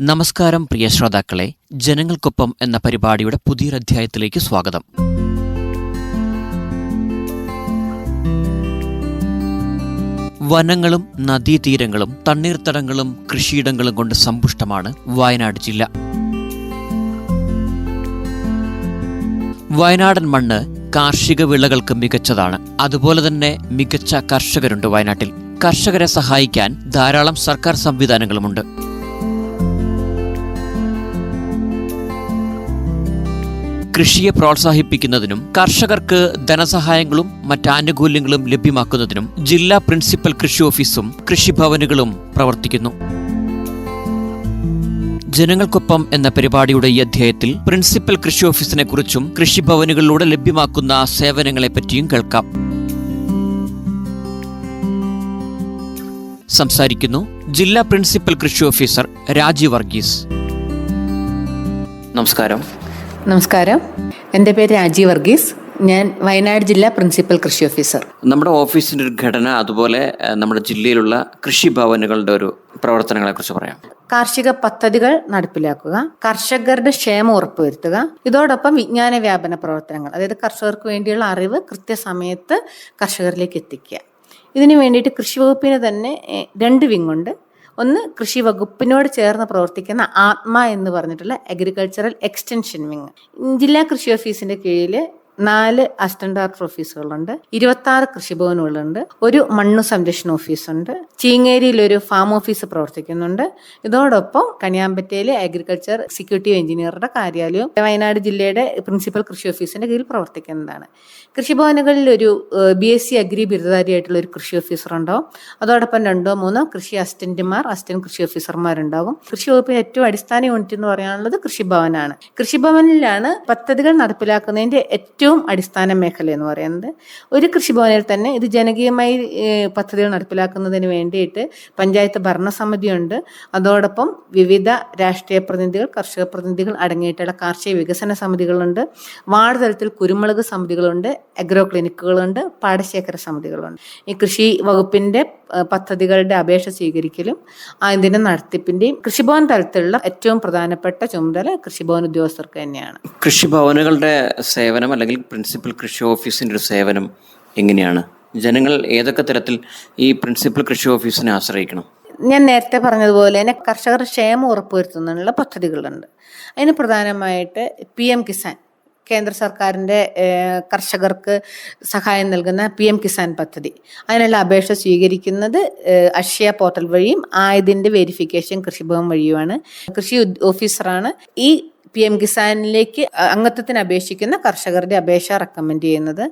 നമസ്കാരം പ്രിയ ശ്രോതാക്കളെ. ജനങ്ങൾക്കൊപ്പം എന്ന പരിപാടിയുടെ പുതിയൊരധ്യായത്തിലേക്ക് സ്വാഗതം. വനങ്ങളും നദീതീരങ്ങളും തണ്ണീർത്തടങ്ങളും കൃഷിയിടങ്ങളും കൊണ്ട് സമ്പുഷ്ടമാണ് വയനാട് ജില്ല. വയനാടൻ മണ്ണ് കാർഷിക വിളകൾക്ക് മികച്ചതാണ്. അതുപോലെ തന്നെ മികച്ച കർഷകരുണ്ട് വയനാട്ടിൽ. കർഷകരെ സഹായിക്കാൻ ധാരാളം സർക്കാർ സംവിധാനങ്ങളുമുണ്ട്. കൃഷിയെ പ്രോത്സാഹിപ്പിക്കുന്നതിനും കർഷകർക്ക് ധനസഹായങ്ങളും മറ്റ് ആനുകൂല്യങ്ങളും ലഭ്യമാക്കുന്നതിനും ജില്ലാ പ്രിൻസിപ്പൽ കൃഷി ഓഫീസും കൃഷിഭവനുകളും പ്രവർത്തിക്കുന്നു. ജനങ്ങൾക്കൊപ്പം എന്ന പരിപാടിയുടെ ഈ അധ്യായത്തിൽ പ്രിൻസിപ്പൽ കൃഷി ഓഫീസിനെ കുറിച്ചും കൃഷിഭവനുകളിലൂടെ ലഭ്യമാക്കുന്ന സേവനങ്ങളെപ്പറ്റിയും കേൾക്കാം. സംസാരിക്കുന്നു ജില്ലാ പ്രിൻസിപ്പൽ കൃഷി ഓഫീസർ രാജീവ് വർഗീസ്. നമസ്കാരം. നമസ്കാരം. എന്റെ പേര് രാജീവ് വർഗീസ്. ഞാൻ വയനാട് ജില്ലാ പ്രിൻസിപ്പൽ കൃഷി ഓഫീസർ. നമ്മുടെ ഓഫീസിന്റെ ഒരു ഘടന അതുപോലെ നമ്മുടെ ജില്ലയിലുള്ള കൃഷിഭവനുകളുടെ ഒരു പ്രവർത്തനങ്ങളെ കുറിച്ച് പറയാം. കാർഷിക പദ്ധതികൾ നടപ്പിലാക്കുക കർഷകരുടെ ക്ഷേമം ഉറപ്പുവരുത്തുക ഇതോടൊപ്പം വിജ്ഞാന വ്യാപന പ്രവർത്തനങ്ങൾ അതായത് കർഷകർക്ക് വേണ്ടിയുള്ള അറിവ് കൃത്യസമയത്ത് കർഷകരിലേക്ക് എത്തിക്കുക. ഇതിനു വേണ്ടിയിട്ട് കൃഷി വകുപ്പിന് തന്നെ രണ്ട് വിങ്ങുണ്ട്. ഒന്ന് കൃഷി വകുപ്പിനോട് ചേർന്ന് പ്രവർത്തിക്കുന്ന ആത്മ എന്ന് പറഞ്ഞിട്ടുള്ള അഗ്രികൾച്ചറൽ എക്സ്റ്റൻഷൻ വിങ് ജില്ലാ കൃഷി ഓഫീസിന്റെ കീഴിൽ നാല് അസിസ്റ്റന്റ് ആർട്ട് ഓഫീസുകളുണ്ട് ഇരുപത്തി ആറ് കൃഷിഭവനുകളുണ്ട് ഒരു മണ്ണു സംരക്ഷണ ഓഫീസുണ്ട് ചീങ്ങേരിയിൽ ഒരു ഫാം ഓഫീസ് പ്രവർത്തിക്കുന്നുണ്ട്. ഇതോടൊപ്പം കനിയാമ്പറ്റയിലെ അഗ്രികൾച്ചർ എക്സിക്യൂട്ടീവ് എഞ്ചിനീയറുടെ കാര്യാലയവും വയനാട് ജില്ലയുടെ പ്രിൻസിപ്പൽ കൃഷി ഓഫീസിന്റെ കീഴിൽ പ്രവർത്തിക്കുന്നതാണ്. കൃഷിഭവനുകളിൽ ഒരു ബി എസ് സി അഗ്രി ബിരുദധാരിയായിട്ടുള്ള ഒരു കൃഷി ഓഫീസർ ഉണ്ടാവും അതോടൊപ്പം രണ്ടോ മൂന്നോ കൃഷി അസിസ്റ്റന്റുമാർ അസിസ്റ്റന്റ് കൃഷി ഓഫീസർമാരുണ്ടാവും കൃഷി വകുപ്പിന് ഏറ്റവും അടിസ്ഥാന യൂണിറ്റ് എന്ന് പറയാനുള്ളത് കൃഷിഭവനാണ്. കൃഷിഭവനിലാണ് പദ്ധതികൾ നടപ്പിലാക്കുന്നതിന്റെ ഏറ്റവും അടിസ്ഥാന മേഖല എന്ന് പറയുന്നത് ഒരു കൃഷിഭവനിൽ തന്നെ ഇത് ജനകീയമായി പദ്ധതികൾ നടപ്പിലാക്കുന്നതിന് വേണ്ടിയിട്ട് പഞ്ചായത്ത് ഭരണസമിതിയുണ്ട്. അതോടൊപ്പം വിവിധ രാഷ്ട്രീയ പ്രതിനിധികൾ കർഷക പ്രതിനിധികൾ അടങ്ങിയിട്ടുള്ള കാർഷിക വികസന സമിതികളുണ്ട്. വാർഡ് തലത്തിൽ കുരുമുളക് സമിതികളുണ്ട്. അഗ്രോ ക്ലിനിക്കുകളുണ്ട്. പാടശേഖര സമിതികളുണ്ട്. ഈ കൃഷി വകുപ്പിന്റെ ഏഹ്, പദ്ധതികളുടെ അപേക്ഷ സ്വീകരിക്കലും അതിന്റെ നടത്തിപ്പിന്റെയും കൃഷിഭവൻ തലത്തിലുള്ള ഏറ്റവും പ്രധാനപ്പെട്ട ചുമതല കൃഷിഭവൻ ഉദ്യോഗസ്ഥർക്ക് തന്നെയാണ്. കൃഷിഭവനുകളുടെ സേവനം അല്ലെങ്കിൽ പ്രിൻസിപ്പൽ കൃഷി ഓഫീസിന്റെ ഒരു സേവനം എങ്ങനെയാണ്? ജനങ്ങൾ ഏതൊക്കെ തരത്തിൽ ഈ പ്രിൻസിപ്പൽ കൃഷി ഓഫീസിനെ ആശ്രയിക്കണം? ഞാൻ നേരത്തെ പറഞ്ഞതുപോലെ തന്നെ കർഷകർ ക്ഷേമം ഉറപ്പുവരുത്തുന്നതിനുള്ള പദ്ധതികളുണ്ട്. അതിന് പ്രധാനമായിട്ട് പി എം കിസാൻ കേന്ദ്ര സർക്കാരിന്റെ കർഷകർക്ക് സഹായം നൽകുന്ന പി എം കിസാൻ പദ്ധതി. അതിനുള്ള അപേക്ഷ സ്വീകരിക്കുന്നത് അക്ഷയ പോർട്ടൽ വഴിയും ആയതിന്റെ വെരിഫിക്കേഷൻ കൃഷിഭവൻ വഴിയുമാണ്. കൃഷി ഓഫീസറാണ്. ഈ പി എം കിസാനിലേക്ക് അംഗത്വത്തിന് അപേക്ഷിക്കുന്ന കർഷകരുടെ അപേക്ഷ റെക്കമെൻഡ് ചെയ്യുന്നത്.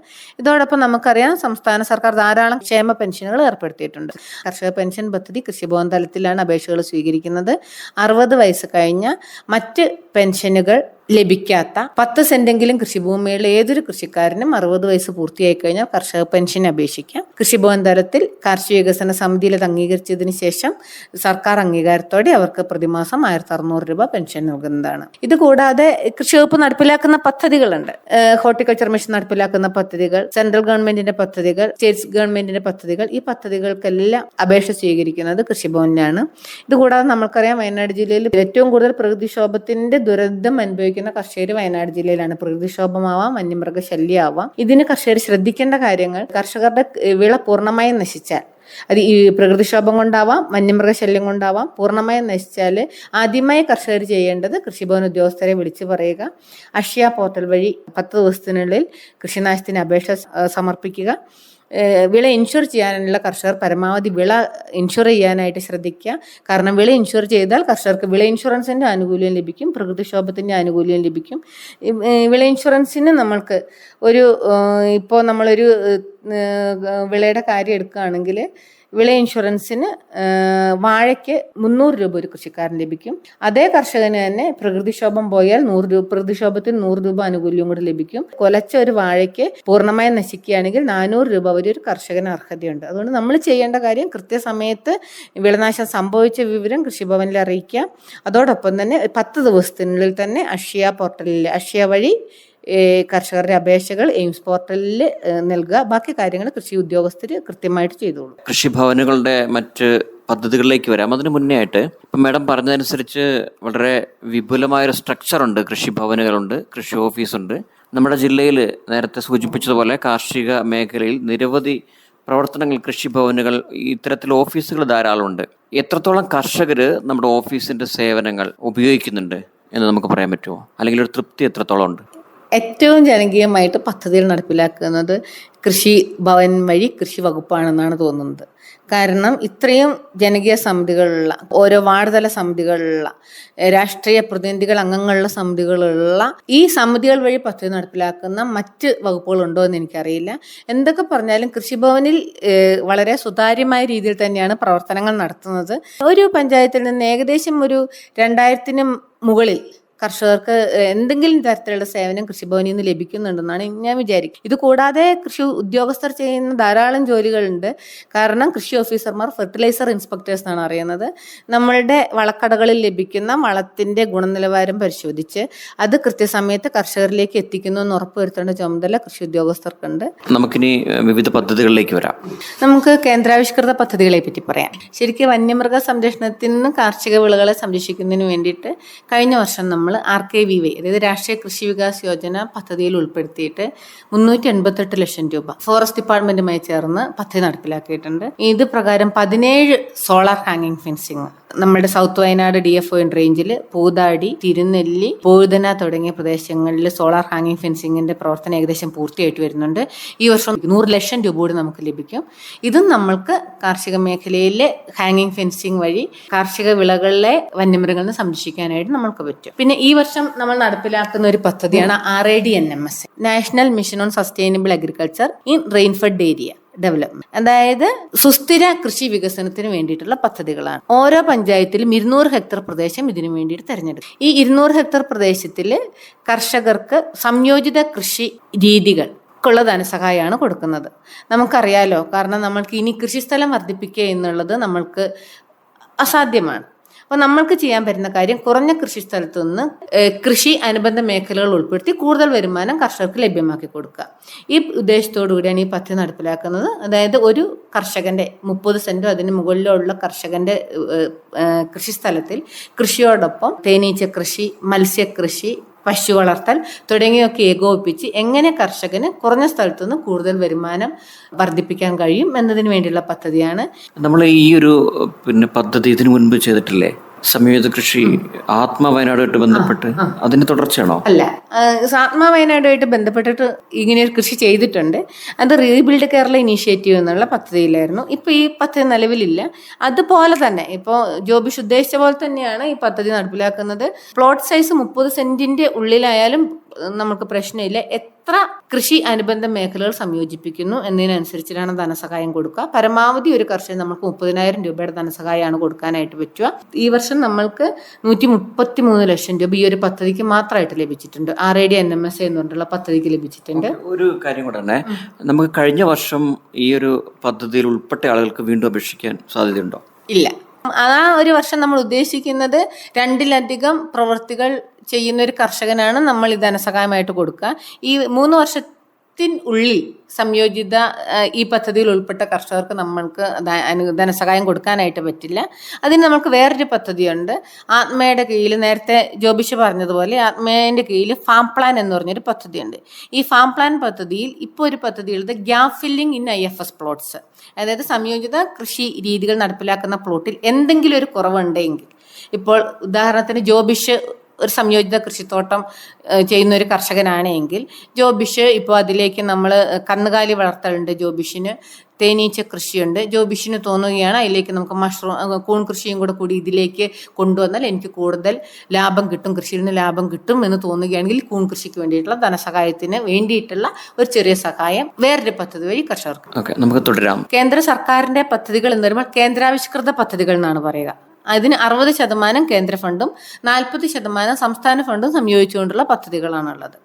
ഇതോടൊപ്പം നമുക്കറിയാം സംസ്ഥാന സർക്കാർ ധാരാളം ക്ഷേമ പെൻഷനുകൾ ഏർപ്പെടുത്തിയിട്ടുണ്ട്. കർഷക പെൻഷൻ പദ്ധതി കൃഷിഭവൻ തലത്തിലാണ് അപേക്ഷകൾ സ്വീകരിക്കുന്നത്. അറുപത് വയസ്സ് കഴിഞ്ഞ മറ്റ് പെൻഷനുകൾ ലഭിക്കാത്ത പത്ത് സെന്റെങ്കിലും കൃഷിഭൂമിയുള്ള ഏതൊരു കൃഷിക്കാരനും അറുപത് വയസ്സ് പൂർത്തിയായി കഴിഞ്ഞാൽ കർഷക പെൻഷൻ അപേക്ഷിക്കാം. കൃഷിഭവൻ തരത്തിൽ കാർഷിക വികസന സമിതിയിൽ അത് അംഗീകരിച്ചതിന് ശേഷം സർക്കാർ അംഗീകാരത്തോടെ അവർക്ക് പ്രതിമാസം ആയിരത്തി അറുന്നൂറ് രൂപ പെൻഷൻ നൽകുന്നതാണ്. ഇത് കൂടാതെ കൃഷി നടപ്പിലാക്കുന്ന പദ്ധതികളുണ്ട്. ഹോർട്ടിക്കൾച്ചർ മിഷൻ നടപ്പിലാക്കുന്ന പദ്ധതികൾ സെൻട്രൽ ഗവൺമെന്റിന്റെ പദ്ധതികൾ സ്റ്റേറ്റ് ഗവൺമെന്റിന്റെ പദ്ധതികൾ ഈ പദ്ധതികൾക്കെല്ലാം അപേക്ഷ സ്വീകരിക്കുന്നത് കൃഷിഭവനിലാണ്. ഇത് കൂടാതെ നമുക്കറിയാം വയനാട് ജില്ലയിൽ ഏറ്റവും കൂടുതൽ പ്രകൃതിക്ഷോഭത്തിന്റെ ദുരന്തം അനുഭവിക്കുന്ന കർഷകർ വയനാട് ജില്ലയിലാണ്. പ്രകൃതിക്ഷോഭമാവാം വന്യമൃഗ ശല്യമാവാം ഇതിന് കർഷകർ ശ്രദ്ധിക്കേണ്ട കാര്യങ്ങൾ കർഷകരുടെ വിള പൂർണമായും നശിച്ചാൽ അത് ഈ പ്രകൃതിക്ഷോഭം കൊണ്ടാവാം വന്യമൃഗശല്യം കൊണ്ടാവാം പൂർണമായും നശിച്ചാൽ ആദ്യമായി കർഷകർ ചെയ്യേണ്ടത് കൃഷിഭവൻ ഉദ്യോഗസ്ഥരെ വിളിച്ചു പറയുക അഷ്യ പോർട്ടൽ വഴി പത്ത് ദിവസത്തിനുള്ളിൽ കൃഷിനാശത്തിന് അപേക്ഷ സമർപ്പിക്കുക. വിള ഇൻഷുർ ചെയ്യാനുള്ള കർഷകർ പരമാവധി വിള ഇൻഷുർ ചെയ്യാനായിട്ട് ശ്രദ്ധിക്കുക. കാരണം വിള ഇൻഷുർ ചെയ്താൽ കർഷകർക്ക് വിള ഇൻഷുറൻസിന്റെ ആനുകൂല്യം ലഭിക്കും പ്രകൃതിക്ഷോഭത്തിന്റെ ആനുകൂല്യം ലഭിക്കും. വിള ഇൻഷുറൻസിന് നമ്മൾക്ക് ഒരു ഇപ്പോൾ നമ്മളൊരു വിളയുടെ കാര്യം എടുക്കുകയാണെങ്കിൽ വിള ഇൻഷുറൻസിന് വാഴയ്ക്ക് മുന്നൂറ് രൂപ ഒരു കൃഷിക്കാരൻ ലഭിക്കും. അതേ കർഷകന് തന്നെ പ്രകൃതിക്ഷോഭം പോയാൽ നൂറ് രൂപ പ്രകൃതിക്ഷോഭത്തിന് നൂറ് രൂപ ആനുകൂല്യം കൂടി ലഭിക്കും. കൊലച്ച ഒരു വാഴയ്ക്ക് പൂർണമായി നശിക്കുകയാണെങ്കിൽ നാനൂറ് രൂപ വരെ ഒരു കർഷകന് അർഹതയുണ്ട്. അതുകൊണ്ട് നമ്മൾ ചെയ്യേണ്ട കാര്യം കൃത്യസമയത്ത് വിളനാശം സംഭവിച്ച വിവരം കൃഷിഭവനിൽ അറിയിക്കുക. അതോടൊപ്പം തന്നെ പത്ത് ദിവസത്തിനുള്ളിൽ തന്നെ അക്ഷയ പോർട്ടലിൽ അക്ഷയ വഴി കർഷകരുടെ അപേക്ഷകൾ എയിംസ് പോർട്ടലിൽ നൽകുക. ബാക്കി കാര്യങ്ങൾ കൃഷി ഉദ്യോഗസ്ഥർ കൃത്യമായിട്ട് ചെയ്തോളൂ. കൃഷിഭവനുകളുടെ മറ്റ് പദ്ധതികളിലേക്ക് വരാം. അതിന് മുന്നേ ആയിട്ട് ഇപ്പം മാഡം പറഞ്ഞതനുസരിച്ച് വളരെ വിപുലമായൊരു സ്ട്രക്ചറുണ്ട്. കൃഷിഭവനുകളുണ്ട് കൃഷി ഓഫീസുണ്ട്. നമ്മുടെ ജില്ലയിൽ നേരത്തെ സൂചിപ്പിച്ചതുപോലെ കാർഷിക മേഖലയിൽ നിരവധി പ്രവർത്തനങ്ങൾ കൃഷിഭവനുകൾ ഇത്തരത്തിൽ ഓഫീസുകൾ ധാരാളമുണ്ട്. എത്രത്തോളം കർഷകർ നമ്മുടെ ഓഫീസിന്റെ സേവനങ്ങൾ ഉപയോഗിക്കുന്നുണ്ട് എന്ന് നമുക്ക് പറയാൻ പറ്റുമോ? അല്ലെങ്കിൽ ഒരു തൃപ്തി എത്രത്തോളം ഉണ്ട്? ഏറ്റവും ജനകീയമായിട്ട് പദ്ധതികൾ നടപ്പിലാക്കുന്നത് കൃഷി ഭവൻ വഴി കൃഷി വകുപ്പാണെന്നാണ് തോന്നുന്നത്. കാരണം ഇത്രയും ജനകീയ സമിതികളുള്ള ഓരോ വാർഡ്തല സമിതികളുള്ള രാഷ്ട്രീയ പ്രതിനിധികൾ അംഗങ്ങളുള്ള സമിതികളുള്ള ഈ സമിതികൾ വഴി പദ്ധതി നടപ്പിലാക്കുന്ന മറ്റ് വകുപ്പുകളുണ്ടോ എന്ന് എനിക്കറിയില്ല. എന്തൊക്കെ പറഞ്ഞാലും കൃഷിഭവനിൽ വളരെ സുതാര്യമായ രീതിയിൽ തന്നെയാണ് പ്രവർത്തനങ്ങൾ നടത്തുന്നത്. ഒരു പഞ്ചായത്തിൽ നിന്ന് ഏകദേശം ഒരു രണ്ടായിരത്തിന് മുകളിൽ കർഷകർക്ക് എന്തെങ്കിലും തരത്തിലുള്ള സേവനം കൃഷിഭവനിൽ നിന്ന് ലഭിക്കുന്നുണ്ടെന്നാണ് ഞാൻ വിചാരിക്കുന്നത് ഇത് കൂടാതെ കൃഷി ഉദ്യോഗസ്ഥർ ചെയ്യുന്ന ധാരാളം ജോലികളുണ്ട്. കാരണം കൃഷി ഓഫീസർമാർ ഫെർട്ടിലൈസർ ഇൻസ്പെക്ടേഴ്സ് എന്നാണ് അറിയുന്നത്. നമ്മളുടെ വളക്കടകളിൽ ലഭിക്കുന്ന വളത്തിന്റെ ഗുണനിലവാരം പരിശോധിച്ച് അത് കൃത്യസമയത്ത് കർഷകരിലേക്ക് എത്തിക്കുന്നു എന്ന് ഉറപ്പുവരുത്തേണ്ട ചുമതല കൃഷി ഉദ്യോഗസ്ഥർക്കുണ്ട്. നമുക്കിനി വിവിധ പദ്ധതികളിലേക്ക് വരാം. നമുക്ക് കേന്ദ്രാവിഷ്കൃത പദ്ധതികളെ പറ്റി പറയാം. ശരിക്കും വന്യമൃഗ സംരക്ഷണത്തിൽ നിന്ന് കാർഷിക വിളകളെ സംരക്ഷിക്കുന്നതിന് വേണ്ടിയിട്ട് കഴിഞ്ഞ വർഷം നമ്മൾ ആർ കെ വി വൈ അതായത് രാഷ്ട്രീയ കൃഷി വികാസ് യോജന പദ്ധതിയിൽ ഉൾപ്പെടുത്തിയിട്ട് മുന്നൂറ്റി എൺപത്തെട്ട് ലക്ഷം രൂപ ഫോറസ്റ്റ് ഡിപ്പാർട്ട്മെന്റുമായി ചേർന്ന് പദ്ധതി നടപ്പിലാക്കിയിട്ടുണ്ട്. ഇത് പ്രകാരം പതിനേഴ് സോളാർ ഹാങ്ങിങ് ഫെൻസിങ് നമ്മുടെ south Wayanad D F O റേഞ്ചിൽ പൂതാടി തിരുനെല്ലി പൂഴുതന തുടങ്ങിയ പ്രദേശങ്ങളിൽ സോളാർ ഹാങ്ങിങ് ഫെൻസിങ്ങിന്റെ പ്രവർത്തനം ഏകദേശം പൂർത്തിയായിട്ട് വരുന്നുണ്ട്. ഈ വർഷം നൂറ് ലക്ഷം രൂപ കൂടി നമുക്ക് ലഭിക്കും. ഇതും നമ്മൾക്ക് കാർഷിക മേഖലയിലെ ഹാങ്ങിങ് ഫെൻസിങ് വഴി കാർഷിക വിളകളിലെ വന്യമൃഗങ്ങളെ സംരക്ഷിക്കാനായിട്ട് നമ്മൾക്ക് പറ്റും. പിന്നെ ഈ വർഷം നമ്മൾ നടപ്പിലാക്കുന്ന ഒരു പദ്ധതിയാണ് R A D N M S national mission on sustainable agriculture in rainfed area development അതായത് സുസ്ഥിര കൃഷി വികസനത്തിന് വേണ്ടിയിട്ടുള്ള പദ്ധതികളാണ്. ഓരോ പഞ്ചായത്തിലും ഇരുന്നൂറ് ഹെക്ടർ പ്രദേശം ഇതിനു വേണ്ടിയിട്ട് തെരഞ്ഞെടുക്കും. ഈ ഇരുന്നൂറ് ഹെക്ടർ പ്രദേശത്തിൽ കർഷകർക്ക് സംയോജിത കൃഷി രീതികൾ ക്കുള്ള ധനസഹായമാണ് കൊടുക്കുന്നത്. നമുക്കറിയാലോ കാരണം നമ്മൾക്ക് ഇനി കൃഷിസ്ഥലം വർദ്ധിപ്പിക്കുക എന്നുള്ളത് നമ്മൾക്ക് അസാധ്യമാണ്. അപ്പോൾ നമ്മൾക്ക് ചെയ്യാൻ പറ്റുന്ന കാര്യം കുറഞ്ഞ കൃഷി സ്ഥലത്തു നിന്ന് കൃഷി അനുബന്ധ മേഖലകൾ ഉൾപ്പെടുത്തി കൂടുതൽ വരുമാനം കർഷകർക്ക് ലഭ്യമാക്കി കൊടുക്കുക. ഈ ഉദ്ദേശത്തോടു കൂടിയാണ് ഈ പദ്ധതി നടപ്പിലാക്കുന്നത്. അതായത് ഒരു കർഷകന്റെ മുപ്പത് സെന്റോ അതിന് മുകളിലോ ഉള്ള കർഷകന്റെ കൃഷി സ്ഥലത്തിൽ കൃഷിയോടൊപ്പം തേനീച്ച കൃഷി മത്സ്യകൃഷി പശു വളർത്തൽ തുടങ്ങിയൊക്കെ ഏകോപിപ്പിച്ച് എങ്ങനെ കർഷകന് കുറഞ്ഞ സ്ഥലത്തുനിന്ന് കൂടുതൽ വരുമാനം വർദ്ധിപ്പിക്കാൻ കഴിയും എന്നതിന് വേണ്ടിയുള്ള പദ്ധതിയാണ്. നമ്മൾ ഈ ഒരു പിന്നെ പദ്ധതി ഇതിനു മുൻപ് ചെയ്തിട്ടില്ലേ? സംയോജിത കൃഷി ആത്മ വയനാടുമായിട്ട് ബന്ധപ്പെട്ട് അതിന്റെ തുടർച്ചയാണോ? അല്ല ആത്മവയനാടുമായിട്ട് ബന്ധപ്പെട്ടിട്ട് ഇങ്ങനെ കൃഷി ചെയ്തിട്ടുണ്ട്. അത് റീബിൽഡ് കേരള ഇനീഷ്യേറ്റീവ് എന്നുള്ള പദ്ധതിയിലായിരുന്നു. ഇപ്പോൾ ഈ പദ്ധതി നിലവിലില്ല. അതുപോലെ തന്നെ ഇപ്പോൾ ജോബിഷ് ഉദ്ദേശിച്ച പോലെ തന്നെയാണ് ഈ പദ്ധതി നടപ്പിലാക്കുന്നത്. പ്ലോട്ട് സൈസ് മുപ്പത് സെന്റിന്റെ ഉള്ളിലായാലും നമുക്ക് പ്രശ്നമില്ല. എത്ര കൃഷി അനുബന്ധ മേഖലകൾ സംയോജിപ്പിക്കുന്നു എന്നതിനനുസരിച്ചിട്ടാണ് ധനസഹായം കൊടുക്കുക. പരമാവധി ഒരു കർഷകൻ നമുക്ക് മുപ്പതിനായിരം രൂപയുടെ ധനസഹായമാണ് കൊടുക്കാനായിട്ട് പറ്റുക. ഈ വർഷം നമ്മൾക്ക് നൂറ്റി മുപ്പത്തി മൂന്ന് ലക്ഷം രൂപ ഈ ഒരു പദ്ധതിക്ക് മാത്രമായിട്ട് ലഭിച്ചിട്ടുണ്ട്. R I D N M S എന്ന് പറഞ്ഞിട്ടുള്ള പദ്ധതിക്ക് ലഭിച്ചിട്ടുണ്ട്. ഒരു കാര്യം കൂടെ തന്നെ നമുക്ക് കഴിഞ്ഞ വർഷം ഈ ഒരു പദ്ധതിയിൽ ഉൾപ്പെട്ട ആളുകൾക്ക് വീണ്ടും അപേക്ഷിക്കാൻ സാധ്യതയുണ്ടോ? ഇല്ല. ആ ഒരു വർഷം നമ്മൾ ഉദ്ദേശിക്കുന്നത് രണ്ടിലധികം പ്രവൃത്തികൾ ചെയ്യുന്ന ഒരു കർഷകനാണ് നമ്മൾ ഈ ധനസഹായമായിട്ട് കൊടുക്കുക. ഈ മൂന്ന് വർഷത്തിൻ ഉള്ളിൽ സംയോജിത ഈ പദ്ധതിയിൽ ഉൾപ്പെട്ട കർഷകർക്ക് നമ്മൾക്ക് ധനസഹായം കൊടുക്കാനായിട്ട് പറ്റില്ല. അതിന് നമുക്ക് വേറൊരു പദ്ധതിയുണ്ട്. ആത്മയുടെ കീഴിൽ നേരത്തെ ജോബിഷ് പറഞ്ഞതുപോലെ ആത്മയുടെ കീഴിൽ ഫാം പ്ലാൻ എന്ന് പറഞ്ഞൊരു പദ്ധതിയുണ്ട്. ഈ ഫാം പ്ലാൻ പദ്ധതിയിൽ ഇപ്പോൾ ഒരു പദ്ധതി പദ്ധതിയുള്ളത് gap filling in I F S plots അതായത് സംയോജിത കൃഷി രീതികൾ നടപ്പിലാക്കുന്ന പ്ലോട്ടിൽ എന്തെങ്കിലും ഒരു കുറവുണ്ടെങ്കിൽ. ഇപ്പോൾ ഉദാഹരണത്തിന് ജോബിഷ് ഒരു സംയോജിത കൃഷിത്തോട്ടം ചെയ്യുന്ന ഒരു കർഷകനാണെങ്കിൽ ജോബിഷ് ഇപ്പോൾ അതിലേക്ക് നമ്മൾ കന്നുകാലി വളർത്തലുണ്ട് ജോബിഷിന് തേനീച്ച കൃഷിയുണ്ട്. ജോബിഷിന് തോന്നുകയാണ് അതിലേക്ക് നമുക്ക് മഷ്റൂം കൂൺ കൃഷിയും കൂടെ കൂടി ഇതിലേക്ക് കൊണ്ടുവന്നാൽ എനിക്ക് കൂടുതൽ ലാഭം കിട്ടും കൃഷിയിൽ നിന്ന് ലാഭം കിട്ടും എന്ന് തോന്നുകയാണെങ്കിൽ കൂൺ കൃഷിക്ക് വേണ്ടിയിട്ടുള്ള ധനസഹായത്തിന് വേണ്ടിയിട്ടുള്ള ഒരു ചെറിയ സഹായം വേറൊരു പദ്ധതി വഴി കർഷകർക്ക്. നമുക്ക് തുടരാം. കേന്ദ്ര സർക്കാരിന്റെ പദ്ധതികൾ എന്ന് പറയുമ്പോൾ കേന്ദ്രാവിഷ്കൃത പദ്ധതികൾ എന്നാണ് പറയുക. അതിന് അറുപത് ശതമാനം കേന്ദ്ര ഫണ്ടും നാൽപ്പത് ശതമാനം സംസ്ഥാന ഫണ്ടും സംയോജിച്ചുകൊണ്ടുള്ള പദ്ധതികളാണുള്ളത്.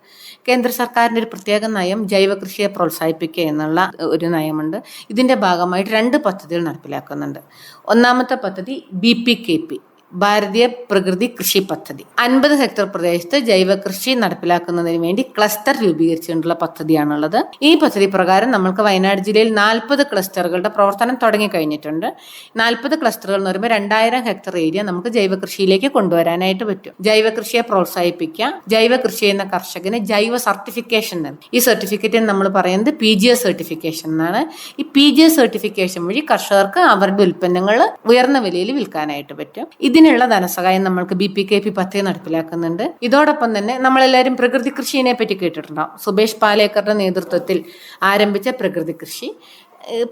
കേന്ദ്ര സർക്കാരിന്റെ ഒരു പ്രത്യേക നയം ജൈവ കൃഷിയെ പ്രോത്സാഹിപ്പിക്കുക എന്നുള്ള ഒരു നയമുണ്ട്. ഇതിന്റെ ഭാഗമായിട്ട് രണ്ട് പദ്ധതികൾ നടപ്പിലാക്കുന്നുണ്ട്. ഒന്നാമത്തെ പദ്ധതി ബി പി കെ പി. ഭാരതീയ പ്രകൃതി കൃഷി പദ്ധതി. അൻപത് ഹെക്ടർ പ്രദേശത്ത് ജൈവ കൃഷി നടപ്പിലാക്കുന്നതിന് വേണ്ടി ക്ലസ്റ്റർ രൂപീകരിച്ചുകൊണ്ടുള്ള പദ്ധതിയാണുള്ളത്. ഈ പദ്ധതി പ്രകാരം നമ്മൾക്ക് വയനാട് ജില്ലയിൽ നാൽപ്പത് ക്ലസ്റ്ററുകളുടെ പ്രവർത്തനം തുടങ്ങി കഴിഞ്ഞിട്ടുണ്ട് നാൽപ്പത് ക്ലസ്റ്ററുകൾ എന്ന് പറയുമ്പോൾ രണ്ടായിരം ഹെക്ടർ ഏരിയ നമുക്ക് ജൈവ കൃഷിയിലേക്ക് കൊണ്ടുവരാനായിട്ട് പറ്റും. ജൈവ കൃഷിയെ പ്രോത്സാഹിപ്പിക്കുക ജൈവ കൃഷി ചെയ്യുന്ന കർഷകന് ജൈവ സർട്ടിഫിക്കേഷൻ ഈ സർട്ടിഫിക്കറ്റ് നമ്മൾ പറയുന്നത് പി ജി എസ് സർട്ടിഫിക്കേഷൻ എന്നാണ്. ഈ പി ജി എസ് സർട്ടിഫിക്കേഷൻ വഴി കർഷകർക്ക് അവരുടെ ഉൽപ്പന്നങ്ങൾ ഉയർന്ന വിലയിൽ വിൽക്കാനായിട്ട് പറ്റും. ഇതിനുള്ള ധനസഹായം നമ്മൾക്ക് ബി പി കെ പി പദ്ധതി നടപ്പിലാക്കുന്നുണ്ട്. ഇതോടൊപ്പം തന്നെ നമ്മളെല്ലാവരും പ്രകൃതി കൃഷിയെ പറ്റി കേട്ടിട്ടുണ്ടാവും. സുബേഷ് പാലേക്കറുടെ നേതൃത്വത്തിൽ ആരംഭിച്ച പ്രകൃതി കൃഷി.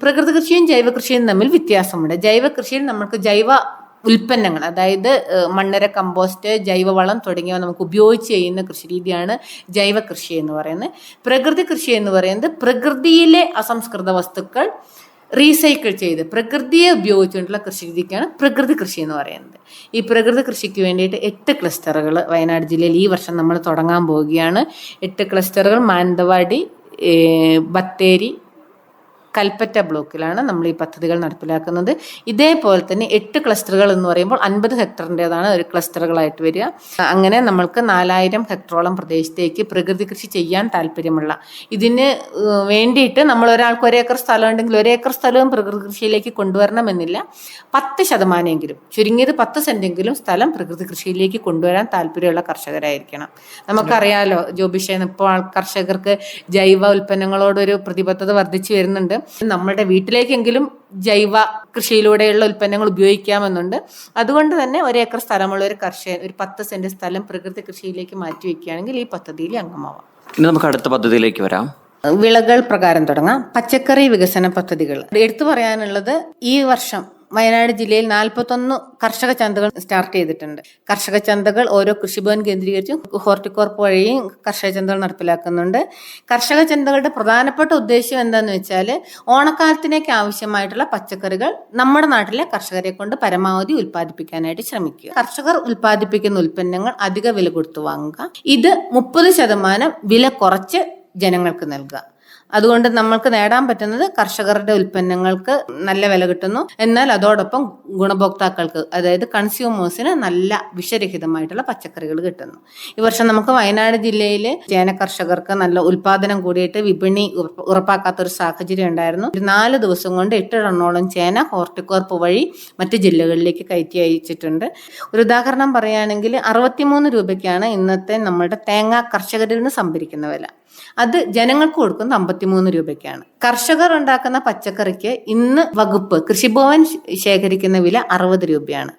പ്രകൃതി കൃഷിയും ജൈവ കൃഷിയും തമ്മിൽ വ്യത്യാസമുണ്ട്. ജൈവ കൃഷിയിൽ നമ്മൾക്ക് ജൈവ ഉൽപ്പന്നങ്ങൾ അതായത് മണ്ണര കമ്പോസ്റ്റ് ജൈവവളം തുടങ്ങിയവ നമുക്ക് ഉപയോഗിച്ച് ചെയ്യുന്ന കൃഷി രീതിയാണ് ജൈവ കൃഷി എന്ന് പറയുന്നത്. പ്രകൃതി കൃഷി എന്ന് പറയുന്നത് പ്രകൃതിയിലെ അസംസ്കൃത വസ്തുക്കൾ റീസൈക്കിൾ ചെയ്ത് പ്രകൃതിയെ ഉപയോഗിച്ചുകൊണ്ടുള്ള കൃഷി രീതിക്കാണ് പ്രകൃതി കൃഷി എന്ന് പറയുന്നത്. ഈ പ്രകൃതി കൃഷിക്ക് വേണ്ടിയിട്ട് എട്ട് ക്ലസ്റ്ററുകൾ വയനാട് ജില്ലയിൽ ഈ വർഷം നമ്മൾ തുടങ്ങാൻ പോവുകയാണ്. എട്ട് ക്ലസ്റ്ററുകൾ മാനന്തവാടി ബത്തേരി കൽപ്പറ്റ ബ്ലോക്കിലാണ് നമ്മൾ ഈ പദ്ധതികൾ നടപ്പിലാക്കുന്നത്. ഇതേപോലെ തന്നെ എട്ട് ക്ലസ്റ്ററുകൾ എന്ന് പറയുമ്പോൾ അൻപത് ഹെക്ടറിന്റെതാണ് ഒരു ക്ലസ്റ്ററുകളായിട്ട് വരിക. അങ്ങനെ നമ്മൾക്ക് നാലായിരം ഹെക്ടറോളം പ്രദേശത്തേക്ക് പ്രകൃതി കൃഷി ചെയ്യാൻ താല്പര്യമുള്ള ഇതിന് വേണ്ടിയിട്ട് നമ്മൾ ഒരാൾക്ക് ഒരേക്കർ സ്ഥലം ഉണ്ടെങ്കിൽ ഒരേക്കർ സ്ഥലവും പ്രകൃതി കൃഷിയിലേക്ക് കൊണ്ടുവരണമെന്നില്ല. പത്ത് ശതമാനമെങ്കിലും ചുരുങ്ങിയത് പത്ത് സെന്റെങ്കിലും സ്ഥലം പ്രകൃതി കൃഷിയിലേക്ക് കൊണ്ടുവരാൻ താല്പര്യമുള്ള കർഷകരായിരിക്കണം. നമുക്കറിയാലോ ജോബിഷേൻ ഇപ്പോൾ കർഷകർക്ക് ജൈവ ഉൽപ്പന്നങ്ങളോടൊരു പ്രതിബദ്ധത വർദ്ധിച്ചു വരുന്നുണ്ട്. നമ്മുടെ വീട്ടിലേക്കെങ്കിലും ജൈവ കൃഷിയിലൂടെയുള്ള ഉൽപ്പന്നങ്ങൾ ഉപയോഗിക്കാമെന്നുണ്ട്. അതുകൊണ്ട് തന്നെ ഒരേക്കർ സ്ഥലമുള്ള ഒരു കർഷകൻ ഒരു പത്ത് സെന്റ് സ്ഥലം പ്രകൃതി കൃഷിയിലേക്ക് മാറ്റി വെക്കുകയാണെങ്കിൽ ഈ പദ്ധതിയിൽ അംഗമാവാം. ഇനി നമുക്ക് അടുത്ത പദ്ധതിയിലേക്ക് വരാം. വിളകൾ പ്രകാരം തുടങ്ങാം. പച്ചക്കറി വികസന പദ്ധതികൾ. എടുത്തു പറയാനുള്ളത് ഈ വർഷം വയനാട് ജില്ലയിൽ നാൽപ്പത്തൊന്ന് കർഷക ചന്തകൾ സ്റ്റാർട്ട് ചെയ്തിട്ടുണ്ട്. കർഷക ചന്തകൾ ഓരോ കൃഷിഭവൻ കേന്ദ്രീകരിച്ചും ഹോർട്ടിക്കോർപ്പ് വഴിയും കർഷക ചന്തകൾ നടപ്പിലാക്കുന്നുണ്ട്. കർഷക ചന്തകളുടെ പ്രധാനപ്പെട്ട ഉദ്ദേശം എന്താന്ന് വെച്ചാൽ ഓണക്കാലത്തിനേക്ക് ആവശ്യമായിട്ടുള്ള പച്ചക്കറികൾ നമ്മുടെ നാട്ടിലെ കർഷകരെ കൊണ്ട് പരമാവധി ഉൽപ്പാദിപ്പിക്കാനായിട്ട് ശ്രമിക്കുക. കർഷകർ ഉൽപ്പാദിപ്പിക്കുന്ന ഉൽപ്പന്നങ്ങൾ അധിക വില കൊടുത്തു വാങ്ങുക. ഇത് മുപ്പത് ശതമാനം വില കുറച്ച് ജനങ്ങൾക്ക് നൽകുക. അതുകൊണ്ട് നമ്മൾക്ക് നേടാൻ പറ്റുന്നത് കർഷകരുടെ ഉൽപ്പന്നങ്ങൾക്ക് നല്ല വില കിട്ടുന്നു. എന്നാൽ അതോടൊപ്പം ഗുണഭോക്താക്കൾക്ക് അതായത് കൺസ്യൂമേഴ്സിന് നല്ല വിഷരഹിതമായിട്ടുള്ള പച്ചക്കറികൾ കിട്ടുന്നു. ഈ വർഷം നമുക്ക് വയനാട് ജില്ലയിൽ ചേന കർഷകർക്ക് നല്ല ഉൽപാദനം കൂടിയിട്ട് വിപണി ഉറപ്പ- ഉറപ്പാക്കാത്ത ഒരു സാഹചര്യം ഉണ്ടായിരുന്നു. ഒരു നാല് ദിവസം കൊണ്ട് എട്ട് ടണ്ണോളം ചേന ഹോർട്ടിക്കോർപ്പ് വഴി മറ്റ് ജില്ലകളിലേക്ക് കയറ്റി അയച്ചിട്ടുണ്ട്. ഒരു ഉദാഹരണം പറയുകയാണെങ്കിൽ അറുപത്തിമൂന്ന് രൂപയ്ക്കാണ് ഇന്നത്തെ നമ്മുടെ തേങ്ങ കർഷകരിൽ നിന്ന് സംഭരിക്കുന്ന വില. അത് ജനങ്ങൾക്ക് കൊടുക്കുന്നത് അമ്പത്തിമൂന്ന് രൂപയ്ക്കാണ്. കർഷകർ ഉണ്ടാക്കുന്ന പച്ചക്കറിക്ക് ഇന്ന് വകുപ്പ് കൃഷിഭവൻ ശേഖരിക്കുന്ന വില അറുപത് രൂപയാണ്.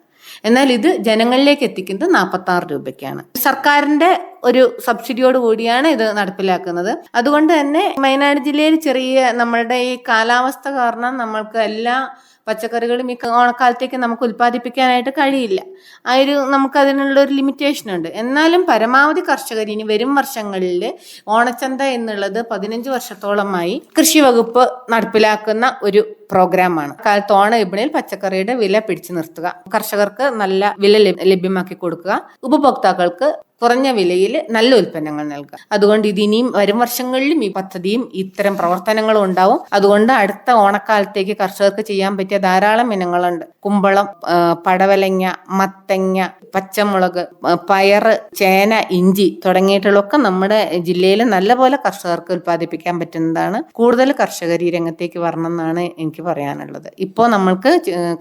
എന്നാൽ ഇത് ജനങ്ങളിലേക്ക് എത്തിക്കുന്നത് നാൽപ്പത്തി ആറ് രൂപയ്ക്കാണ്. സർക്കാരിന്റെ ഒരു സബ്സിഡിയോട് കൂടിയാണ് ഇത് നടപ്പിലാക്കുന്നത്. അതുകൊണ്ട് തന്നെ വയനാട് ജില്ലയിൽ ചെറിയ നമ്മളുടെ ഈ കാലാവസ്ഥ കാരണം നമ്മൾക്ക് എല്ലാ പച്ചക്കറികളും ഈ ഓണക്കാലത്തേക്ക് നമുക്ക് ഉൽപ്പാദിപ്പിക്കാനായിട്ട് കഴിയില്ല. ആ ഒരു നമുക്ക് അതിനുള്ള ഒരു ലിമിറ്റേഷൻ ഉണ്ട്. എന്നാലും പരമാവധി കർഷകർ ഇനി വരും വർഷങ്ങളിൽ ഓണച്ചന്ത എന്നുള്ളത് പതിനഞ്ച് വർഷത്തോളമായി കൃഷി വകുപ്പ് നടപ്പിലാക്കുന്ന ഒരു പ്രോഗ്രാമാണ്. കാലത്ത് ഓണ വിപണിയിൽ പച്ചക്കറിയുടെ വില പിടിച്ചു നിർത്തുക. കർഷകർക്ക് നല്ല വില ലഭ്യമാക്കി കൊടുക്കുക. ഉപഭോക്താക്കൾക്ക് കുറഞ്ഞ വിലയിൽ നല്ല ഉൽപ്പന്നങ്ങൾ നൽകുക. അതുകൊണ്ട് ഇത് ഇനിയും വരും വർഷങ്ങളിലും ഈ പദ്ധതിയും ഇത്തരം പ്രവർത്തനങ്ങളും ഉണ്ടാവും. അതുകൊണ്ട് അടുത്ത ഓണക്കാലത്തേക്ക് കർഷകർക്ക് ചെയ്യാൻ പറ്റിയ ധാരാളം ഇനങ്ങളുണ്ട്. കുമ്പളം പടവലങ്ങ മത്തങ്ങ പച്ചമുളക് പയറ് ചേന ഇഞ്ചി തുടങ്ങിയിട്ടുള്ളൊക്കെ നമ്മുടെ ജില്ലയിൽ നല്ലപോലെ കർഷകർക്ക് ഉൽപ്പാദിപ്പിക്കാൻ പറ്റുന്നതാണ്. കൂടുതൽ കർഷകർ ഈ രംഗത്തേക്ക് വരണം എന്നാണ് എനിക്ക് പറയാനുള്ളത്. ഇപ്പോൾ നമ്മൾക്ക്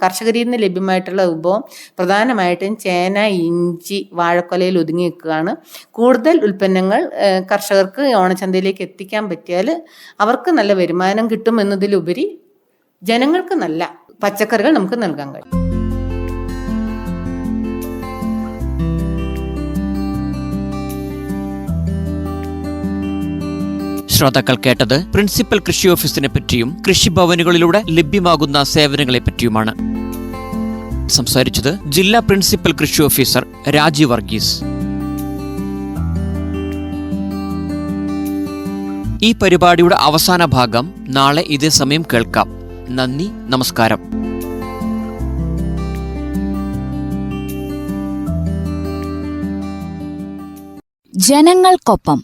കർഷകരിൽ നിന്ന് ലഭ്യമായിട്ടുള്ള വിഭവം പ്രധാനമായിട്ടും ചേന ഇഞ്ചി വാഴക്കൊലയിൽ ഒതുങ്ങി നിൽക്കുകയാണ്. കൂടുതൽ ഉൽപ്പന്നങ്ങൾ കർഷകർക്ക് ഓണച്ചന്തയിലേക്ക് എത്തിക്കാൻ പറ്റിയാൽ അവർക്ക് നല്ല വരുമാനം കിട്ടും എന്നതിലുപരി ജനങ്ങൾക്ക് നല്ല പച്ചക്കറികൾ നമുക്ക് നൽകാൻ കഴിയും. ശ്രോതാക്കൾ കേട്ടത് പ്രിൻസിപ്പൽ കൃഷി ഓഫീസിനെ പറ്റിയും കൃഷിഭവനുകളിലൂടെ ലഭ്യമാകുന്ന സേവനങ്ങളെ പറ്റിയുമാണ്. സംസാരിച്ചത് ജില്ലാ പ്രിൻസിപ്പൽ കൃഷി ഓഫീസർ രാജീവ് വർഗീസ്. ഈ പരിപാടിയുടെ അവസാന ഭാഗം നാളെ ഇതേ സമയം കേൾക്കാം. നന്ദി നമസ്കാരം. ജനങ്ങൾക്കൊപ്പം